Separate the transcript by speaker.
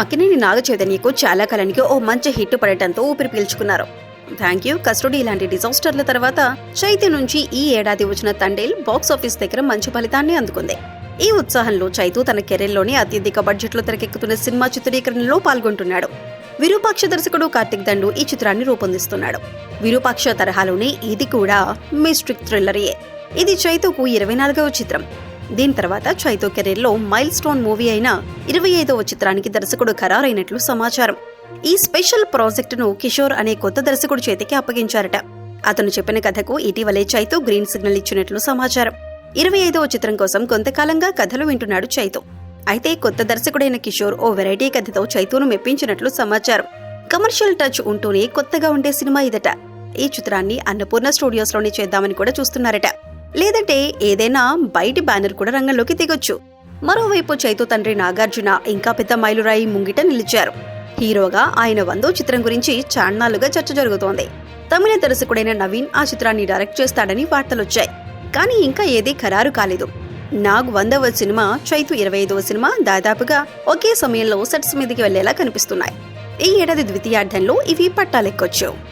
Speaker 1: అక్కినేని నాగ చైతన్యకు చాలా కాలానికి ఓ మంచి హిట్ పడటంతో ఊపిరి పీల్చుకున్నారు. థ్యాంక్ యూ కస్టడీ ఇలాంటి డిజాస్టర్ల తర్వాత చైతి నుంచి ఈ ఏడాది వచ్చిన తండేల్ బాక్స్ ఆఫీస్ దగ్గర మంచి ఫలితాన్ని అందుకుంది. ఈ ఉత్సాహంలో చైతు తన కెరీర్లోని అత్యధిక బడ్జెట్లో తెరకెక్కుతున్న సినిమా చిత్రీకరణలో పాల్గొంటున్నాడు. విరూపాక్ష దర్శకుడు కార్తిక్ దండు ఈ చిత్రాన్ని రూపొందిస్తున్నాడు. విరూపాక్ష తరహాలోనే ఇది కూడా మిస్ట్రిక్ థ్రిల్లరియే ఇది చైతుకు ఇరవై నాలుగవ చిత్రం. దీని తర్వాత చైతో కెరీర్లో మైల్ స్టోన్ మూవీ అయిన ఇరవై ఐదవ చిత్రానికి దర్శకుడు ఖరారైనట్లు సమాచారం. ఈ స్పెషల్ ప్రాజెక్టును కిషోర్ అనే కొత్త దర్శకుడు చేతికి అప్పగించారట. అతను చెప్పిన కథకు ఇటీవలే చైతో గ్రీన్ సిగ్నల్ ఇచ్చినట్లు సమాచారం. ఇరవై ఐదవ చిత్రం కోసం కొంతకాలంగా కథలు వింటున్నాడు చైతో. అయితే కొత్త దర్శకుడైన కిషోర్ ఓ వెరైటీ కథతో చైతూను మెప్పించినట్లు సమాచారం. కమర్షియల్ టచ్ ఉంటూనే కొత్తగా ఉండే సినిమా ఇదట. ఈ చిత్రాన్ని అన్నపూర్ణ స్టూడియోస్లోనే చేద్దామని కూడా చూస్తున్నారట. లేదంటే ఏదైనా బయటి బ్యానర్ కూడా రంగంలోకి దిగొచ్చు. మరోవైపు చైతు తండ్రి నాగార్జున ఇంకా పెద్ద మైలురాయి ముంగిట నిలిచారు. హీరోగా ఆయన వందో చిత్రం గురించి చాన్నాళ్ళుగా చర్చ జరుగుతోంది. తమిళ దర్శకుడైన నవీన్ ఆ చిత్రాన్ని డైరెక్ట్ చేస్తాడని వార్తలొచ్చాయి. కానీ ఇంకా ఏదీ ఖరారు కాలేదు. నాగ్ వందవ సినిమా చైతు ఇరవై ఐదవ సినిమా దాదాపుగా ఒకే సమయంలో సెట్స్ మీదకి వెళ్ళేలా కనిపిస్తున్నాయి. ఈ ఏడాది ద్వితీయార్థంలో ఇవి పట్టాలెక్కొచ్చు.